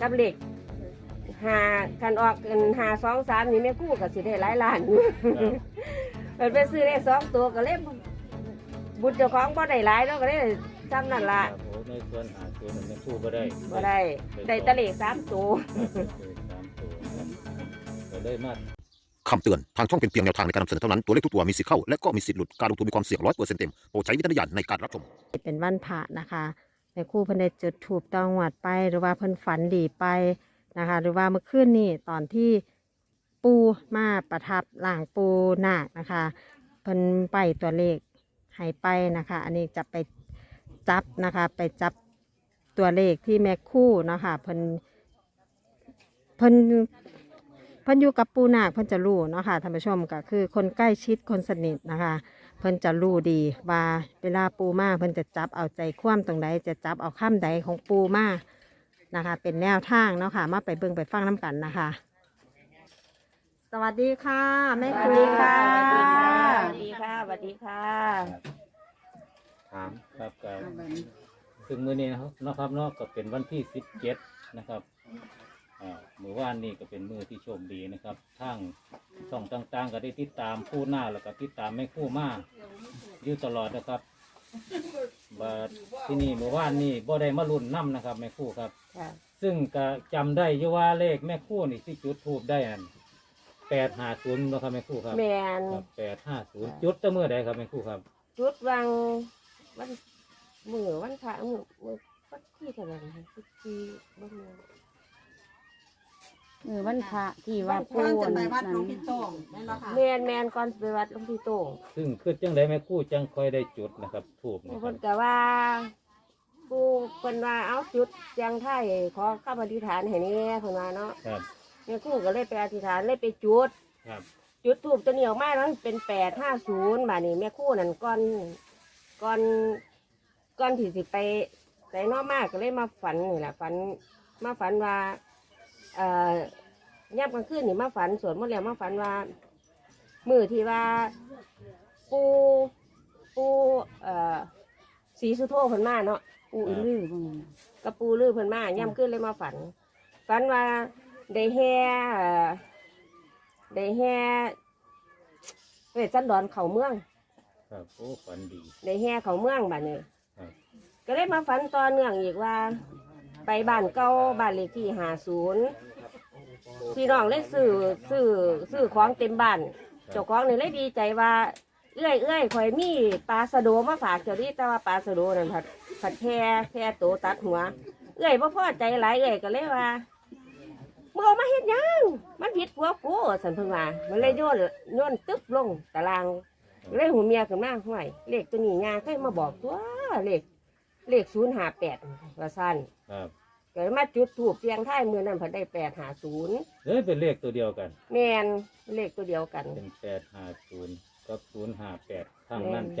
กับเหล็กหากันออกกันหาสองสามนี่แม่กู้ก็สิได้หลายล้านอยู่เปิดไปซื้อเลขสองตัวก็เลยบุญเจ้าของบ่ได้หลายแล้วก็เลยจำนั่นคละรับโอ้ในส่วนหาตัวนั้นแม่ครู่บ่ได้บ่ได้ได้แตะเลขสามตัวครับได้สามตัวครับก็เลยมาคำเตือน ทางช่องเป็นเพียงแนวทางในการนำเสนอเท่านั้น ตัวเลขทุกตัวมีสิทธิ์เข้า และก็มีสิทธิ์หลุด การลงทุนมีความเสี่ยงร้อยเปอร์เซ็นต์เต็ม โปรดใช้วิจารณญาณในการรับชม เป็นวันพระนะคะ แม่ครู่เพิ่นได้จุดถูกตองหวัดไปหรือว่าเพิ่นฝันดีไปนะคะ หรือว่าเมื่อคืนนี่ตอนที่ปูมาประทับหลังปูหนาคนะคะเพิ่นไปตัวเลขให้ไปนะคะ อันนี้จะไปจับนะคะ ไปจับตัวเลขที่แม่คู่นะคะเพิ่นเพิ่นเพิ่นอยู่กับปูนาคเพิ่นจะรู้เนาะค่ะท่านผู้ชมก็คือคนใกล้ชิดคนสนิทนะคะ เพิ่นจะรู้ดีว่าเวลาปูมาเพิ่นจะจับเอาใจคว่ำตรงใดจะจับเอาข้ามใดของปูมานะคะ เป็นแนวทางเนาะค่ะ มาไปเบิ่งไปฟังน้ำกันนะคะ สวัสดีค่ะแม่สควัสรูดีค่ะค่ะ สวัสดีค่ะสวัสดีค่ะ ถามครับก็ซึ่งมื้อนี้นะครับเนาะครับเนาะก็เป็นวันที่สิบเจ็ดนะครับ อ่ามื้อวานนี้ก็เป็นมื้อที่โชคดีนะครับทางช่องต่างๆ ก็ได้ติดตามผู้หน้าแล้วก็ติดตามแม่ครู่มาอยู่ตลอดนะครับบัดที่นี่เมื่อวานนี้บ่ได้มารุ่นน้ำนะครับแม่ครู่ครับ ค่ะซึ่งก็จำได้อยู่ว่าเลขแม่ครู่นี่ที่จุดทูบได้อันแปดห้าศูนย์นะครับแม่ครู่ครับแมนแปดห้าศูนย์จุดจะเมื่อใดครับแม่ครู่ครับจุดวังวันมือวันพระมือมือวันที่เท่าไหร่นะสิบสี่บ้าง เออวันพระที่ว่าก่ปูอนจะนไปนั้นวัดหลวงพี่โต้งแม่นบ่ค่ะแมนแมนก่อนไปวัดหลวงพี่โต่งซึ่งคือจังไดแม่ครู่จังค่อยได้จุดนะครับทูบนะคเพิ่รับนก็ว่าปูเพิ่นว่าเอาจุดเสียงไทยขอข้าอธิษฐานให้แนี่เพิ่นว่าเนาะครับแม่ครู่ก็เลยไปอธิษฐานเลยไปจุด ครับจุดทูบตัวนี้ออกมาแล้วมันเป็นแปดห้าศูนย์บาทนี้แม่ครู่นั่นก่อนก่อนก่อนที่สิไปใส่นอกมากก็เลยมาฝันนี่แหละฝันมาฝันว่าเอ่อย่ำกลางคืนนี่มาฝันสวดมนต์แล้วมาฝันว่ามือที่ว่าปูปูเอ่อสีสุโธเพิ่นมาเนาะปูอือลือบ่แม่นกระปูลือเพิ่นมาย่ำขึ้นเลยมาฝัน ฝันว่าได้แห่เอ่อได้แห่เวทจันดอนเขาเมือง ครับโอ้ฝันดี ได้แห่เขาเมืองบ้านนี้ครับ ก็เลยมาฝันต่อเนื่องอีกว่า ไปบ้านเก่าบ้านเลขที่หาศูนย์ พี่น้องเลยซื้อซื้อซื้อของเต็มบ้านเจ้าของนี่เลยดีใจว่า เอื้อยเอื้อยข่อยมีปลาสะโดมาฝากเจ้าดิแต่ว่าปลาสะโดนั่นผัดผัดแพ่แพ่โตตัดหัว เอื้อยพ่อพ่อใจหลายเอื้อยก็เลยว่าเมึงเอมาเฮ็ดยังมันผิดผัวกูสันเพิ่งว่ามันเลยโยนโยนตึ๊บลงตารางเลยหูเมียขึ้นมาห้วยเลขตัวนี้ยาเคยมาบอกตัวเลขเลขศูนย์หาแปดว่าสั้นครับ เลยมาจุดถูกเพียงท้ายมือนั้นเพิ่นได้แปดหาศูนย์เอ้ยเป็นเลขตัวเดียวกัน แมนเลขตัวเดียวกัน เป็นแปดห้าศูนย์กับศูนย์ห้าแปดทางนั้นจ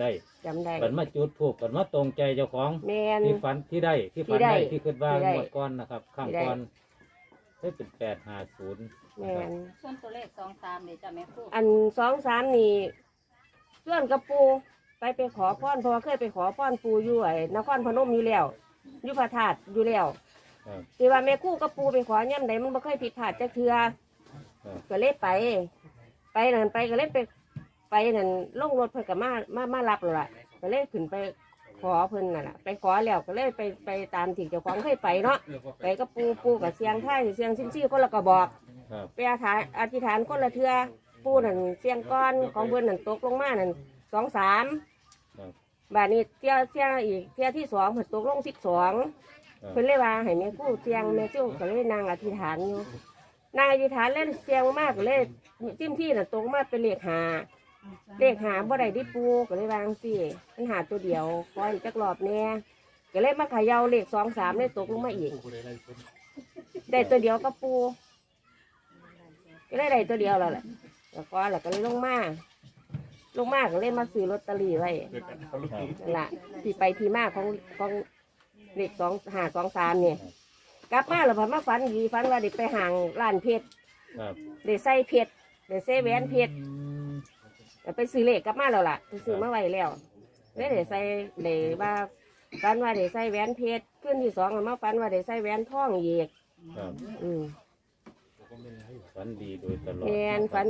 ได้จำได้ บันมาจุดทูบบันมาตรงใจเจ้าของแมน ที่ฝันที่ได้ที่ฝันที่ได้ได้ที่คิดว่าที่ได้ งวดก้อนนะครับข้างที่ได้ก้อนได้เป็นแปดห้าศูนย์แมนะครับน ส่วนตัวเลขสองสามเดี๋ยวจะแม่ครูอันสองสามนี่ส่วนกระปูไปไปขอพรเพราะว่าเคยไปขอพรปูอยู่ไอ้นครพนมอยู่แล้วอยู่พระธาตุอยู่แล้วครับที่ว่าแม่กู้กระปูไปขอย่ำใดมันบ่เคยผิดพลาดจักเทือครับก็เลยไป ไปนั่นไปก็เลยไป ไปนั่นลงรถเพิ่นก็มามามารับแล้วล่ะก็เลยขึ้นไปขอเพิ่นนั่นล่ะไปขอแล้วก็เลยไปไปตามที่เจ้าของเคยไปเนาะไปกับปูปูกับเสียงไทยเสียงซิมซี่คนละกระบอกครับ ไปอธิษฐานอธิษฐานคนละเทือปูนั่นเสียงก้อนของเพื่อนนั่นตกลงมานั่นสองสามครับบาทนี้เที่ยเที่ยอีกเที่ยที่สองเพิ่นตกลงสิบสองครับเพิ่นเลยว่าให้แม่กู้เสียงแม่จิ้วก็เลยนางอธิษฐานอยู่นางอธิษฐานเล่นเสียงมากก็เลยจิ้มที่น่ะตกมาเป็นเลขหา เลขหาบ่ได้ดิปูก็เลยวาจั่งสิมันหาตัวเดียวคอยจักรอบแน่ก็เลยมาเขย่าเลขสองสามเลยตกลงมาอีกได้ตัวเดียวก็ปูก็ได้ได้ตัวเดียวแล้วแหละแล้วก็แล้วก็เลยลงมาลงมาก็เลยมาซื้อลอตเตอรี่ไว้ครับนั่นแหละที่ไปที่มาของของเลขสองหาสองสามเนี่ยกลับมาแล้วพอมาฝันดีฝันว่าเด็กไปห่างร้านเพชรครับเด็กใส่เพชรเด็กใส่แหวนเพชรอืม แต่ไปซื้อเลขกลับมาแล้วล่ะไปซื้อมาไว้แล้วเลยเด็กใส่เด็กว่าฝันว่าเด็กใส่แหวนเพชรขึ้นที่สองก็มาฝันว่าเด็กใส่แหวนทองเหยกครับอืมฝันดีโดยตลอดแมนฝัน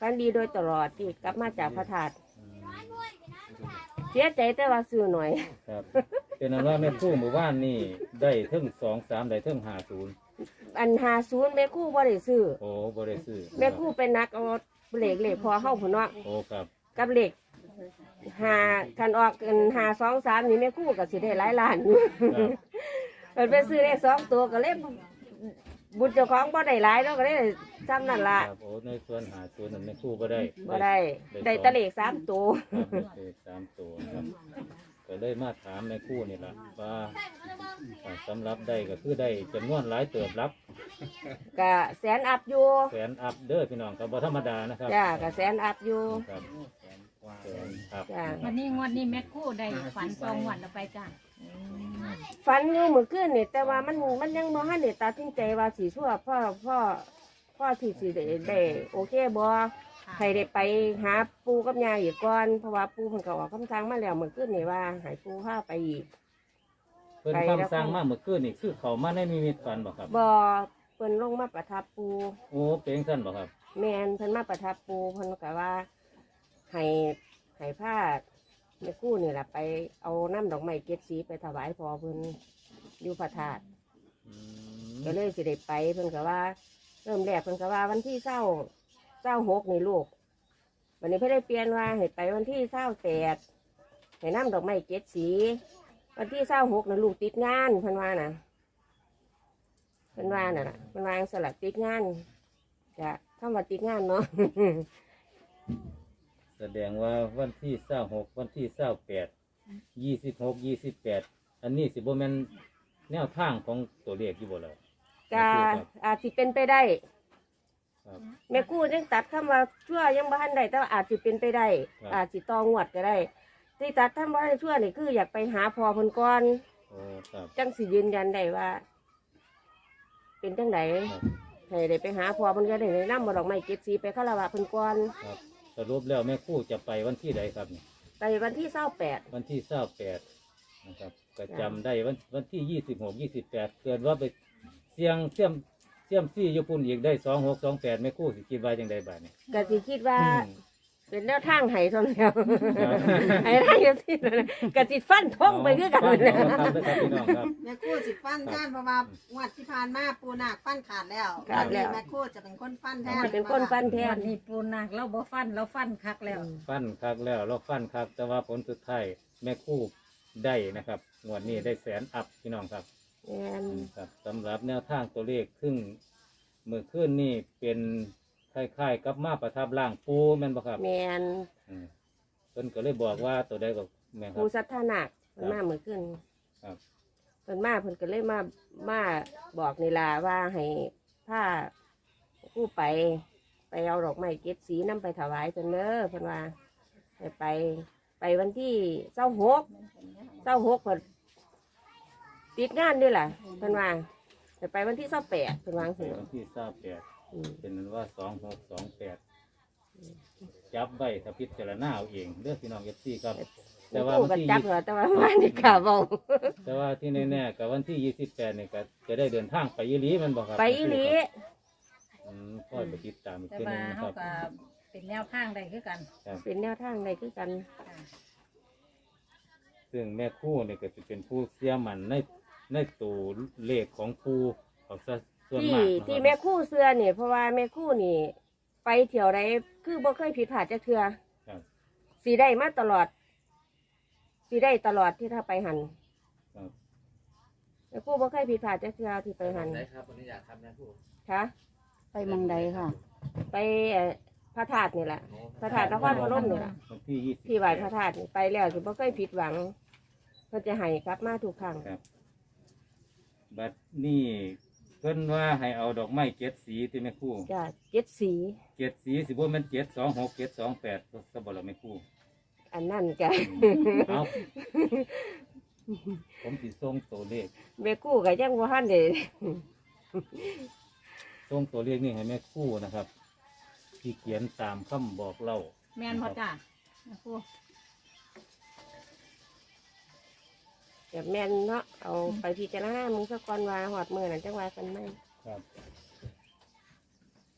ฝันดีโดยตลอดที่กลับมาจากพระธาตุอืมเสียใจแต่ว่าซื้อหน่อย ครับเป็นอันว่าแม่ครู่หมู่บ้านนี่ได้เท่งสองสามได้เท่งห้าศูนย์อันหาศูนย์แม่ครู่บ่ได้ซื้อโอ้บริสุทธิ์แม่ครู่เป็นนักเอา เหล็กเหล็กพอเข้าผนเนาะโอ้ครับกับเหล็กหากันออกกันหาสองสามนี่แม่ครู่ก็สิได้หลายล้านอยู่ครับเปิดไปซื้อเลขสองตัวก็เลยบุญเจ้าของบ่ได้หลายแล้วก็เลยซ้ำนั่นละครับโอ้ในส่วนหาศูนย์นั้นแม่ครู่บ่ได้บ่ได้ได้แตะเลขสามตัวครับได้เลขสามตัวครับก็เลยมาถามแม่ครู่นี่แหละว่า อ่าสำหรับได้ก็คือได้จำนวนหลายเติบรับก็แสนอัพอยู่แสนอัพเด้อพี่น้องครับบ่ธรรมดานะครับจ้าก็แสนอัพอยู่ ครับแสนอัพจ้าวันนี้งวดนี้แม่คู่ได้ฝันตรงวันเราไปจ้ะฝันอยู่เมื่อคืนนี่แต่ว่ามันมันยังบ่ทันได้ตัดสินใจว่าสิชั่วพ่อพ่อพ่อที่สิได้ได้โอเคบ่ให้ได้ไปหาปูกับยาอีกก่อนเพราะว่าปูเพิ่นก็ออกคำสั่งมาแล้วเมื่อคืนนี่ว่าให้ปูพาไปอีก เพิ่นไปแล้วคำสั่งมาเมื่อคืนนี่คือเขามาในนิมิตฝันบ่ครับ บ่เพิ่นลงมาประทับปูโอ้เป็นสั้นบ่ครับ แม่นเพิ่นมาประทับปูเพิ่นก็ว่าให้ให้ผ้าแม่กู้นี่แหละไปเอาน้ำดอกไม้เกศสีไปถวายพอเพิ่นอยู่พระธาตุอืมก็เลยสิได้ไปเพิ่นก็ว่า เริ่มแรกเพิ่นก็ว่าวันที่เศร้าเศร้าหกนี่ลูกวันนี้เพิ่นได้เปลี่ยนว่าให้ไปวันที่เศร้าแปดให้น้ำดอกไม้เกศสี วันที่เศร้าหกนะลูกติดงานเพิ่นว่านะเพิ่นว่าน่ะล่ะเพิ่นว่าจั่งสลับติดงานจะทำว่าติดงานเนาะแสดงว่าวันที่เศร้าหกวันที่เศร้าแปดยี่สิบหกยี่สิบแปดอันนี้สิบ่แม่นแนวทางของตัวเลขอยู่บ่แล้วก็อาจสิเป็นไปได้ครับแม่กู้ยังตัดคำว่าชั่วยังบ้านได้แต่ว่าอาจสิเป็นไปได้ครับอาจสิตองวดก็ได้ ที่ตัดทำว่าชั่วนี่คืออยากไปหาพอคนก่อนโอ้ครับ จังสิยืนยันได้ว่า เป็นจังไดครับ ให้ได้ไปหาพอมันก็ได้นำมาดอกไม้เก็บสีไปคารวะเพิ่นก่อนครับสรุปแล้วแม่ครู่จะไปวันที่ใดครับนี่ไปวันที่เศร้าแปดวันที่เศร้าแปดนะครับก็จำได้วันวันที่ยี่สิบหกยี่สิบแปดเกิดว่าไปเสียงเสียมเสียมซี่ญี่ปุ่นอีกได้สองหกสองแปดแม่ครู่สิคิดว่าจังไดบ้านี่ก็สิคิดว่าอืม เป็นแนวทางไห้เท่านั้นแล้วครับไห้ทางยังสินั่นแหละก็สิฟันทงไปคือกันเอานั่นแหละเอาครับครับพี่น้องครับ แม่คู่สิฟันท่านเพราะว่างวดที่ผ่านมาปูนาคฟันขาดแล้วขาดแล้ว นนี้แม่คู่จะเป็นคนฟันแทนเป็นคนฟันแทวันนนี้ปูนักเราบ่ฟันเราฟันคักแล้ว ฟันคักแล้วเราฟันคักแต่ว่าผลสุดท้ายแม่คู่ได้นะครับงวดนี้ได้แสนอัพพี่น้องครับแม่นครับสำหรับแนวทางตัวเลขครึ่งมือขึ้นนี่เป็น คล้ายๆกับมาประทับร่างปูแม่นบ่ครับแม่นอืมเพิ่นก็เลยบอกว่าตัวใดก็แม่นครัผู้บสัทธานักเพิ่นมาเมื่อคืนครับ เพิ่นมาเพิ่นก็เลยมามาบอกนี่ล่ะว่าให้ผ้าผู้ไป ไปเอาดอกไม้เก็บสีน้ำไปถวายเพิ่นเด้อเพิ่นว่าให้ไป ไปวันที่เศร้าหกเศร้าหกเพิ่นติดงานด้วยล่ะเพิ่นว่าให้ไปวันที่เศร้าแปดเพิ่นวาจังไปสิ วันที่ทราบแปดอืม เป็นนั้นว่าสองหกสองแปดจับไว้ถ้าพิจารณาเอาเองเด้อพี่น้องเอฟซีครับ แต่ว่าผู้วันก็ที่จับยี่เหรอแต่ว่าวันนี้กล้าเบาแต่ว่าที่แน่ๆกับวันที่ยี่สิบแปดนี่ก็จะได้เดินทางไปยีหลีแมันบอกครับไปอีหลีอืมค่อยไปติดตามอีกแต่ทีหนึว่างนะคเขารับก็เป็นแนวทางใดคือกัน เป็นแนวทางใดคือกัน ซึ่งแม่ครู่เนี่ยก็จะเป็นผู้เสียมันในในตัวเลขของปูของซะ ส่วนที่มากนะครับที่แม่คู่เสื้อเนี่ยเพราะว่าแม่คู่นี่ ไปเที่ยวใดคือบ่เคยผิดพลาดจักเทือครับ สีได้มาตลอดสีได้ตลอดที่ถ้าไปหันครับ แม่คู่บ่เคยผิดพลาดจักเทือที่ไปหันได้ครับวันนี้อยากทำนะผู้คะไปเมองใดค่ะ ไปเอ่อพระธาตุนี่แหละ พระธาตุนครพนมนี่แหละวันที่ยี่สิบ ที่ไหวพระธาตุนี่ไปแล้วสิบ่เคยผิดหวังเพิ่นจะให้กลับมาทุกครั้ง ครับ บัดนี้ เพิ่นว่าให้เอาดอกไม้เจ็ดสีที่แม่ครู่จ้ะเจ็ดสี เจ็ดสีสิบ่แม่นเจ็ดสองหกเจ็ดสองแปดสบละแม่ครู่อันนั่นจ้ะเอาผมสิส่งตัวเลขแม่กู้ก็ยังบ่ทันได้ส่งตัวเลขนี่ให้แม่ครู่นะครับที่เขียนตามคำบอกเล่าแม่นบ่จ้าแม่ครู่ แบบแม่นเนาะเอาไปพิจารณามึงสักก่อนว่าหอดมือนั่นจังว่ากันไหมครับ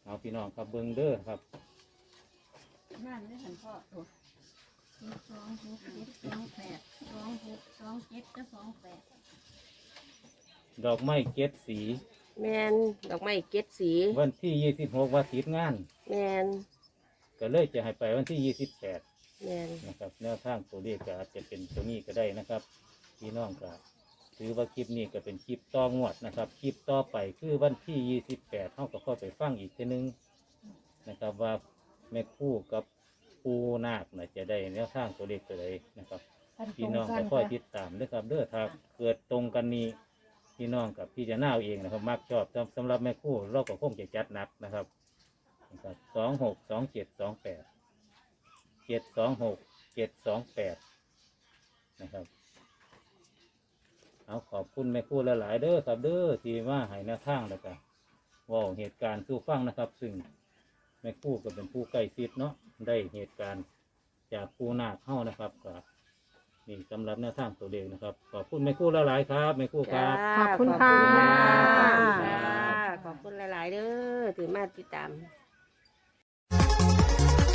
เอาพี่น้องครับเบิ้งเด้อครับนั่นได้หันพ่อตัวสองหกเจ็ดสองแปดสองหกสองเจ็ดก็สองแปดดอกไม้เจ็ดสีแม่นดอกไม้เจ็ดสีวันที่ยี่สิบหกวันติดงาน แม่นก็เลยจะให้ไปวันที่ยี่สิบแปดแม่นนะครับแนวทางตัวเลขก็อาจจะเป็นตัวนี้ก็ได้นะครับ พี่น้องก็ถือว่าคลิปนี้ก็เป็นคลิปต่องวดนะครับ คลิปต่อไปคือวันที่ยี่สิบแปดเท่ากับข้อไปฟังอีกทีนึงนะครับ ว่าแม่คู่กับปูนาคนะจะได้แนวทางตัวเลขตัวใดนะครับท่านตรพี่งน้องกัก็นค่อยค่ะติดตามนะครับเด้อถ้าเกิดตรงกันนี้พี่น้องกับพี่จะน่าเอาเองนะครับมักชอบสำสำหรับแม่คู่เราก็คงจะจัดหนักนะครับนะครับสองหกสองเจ็ดสองแปดเจ็ดสองหกเจ็ดสองแปดนะครับ เอาขอบคุณแม่คู่หลายๆเด้อครับเด้อที่มาให้แนวทางแล้วก็เว่าเหตุการณ์สู้ฟังนะครับ ซึ่งแม่คู่ก็เป็นผู้ใกล้ชิดเนาะได้เหตุการณ์จากผู้นาคเข้านะครับก็นี่สำหรับแนวทางตัวเลขนะครับ ขอบคุณแม่ครู่หลายๆครับแม่ครู่คจ้ารับขอบคุณค่ะ ขอบคุณค่ะขอบคุณหลาย ๆเด้อที่มาติดตาม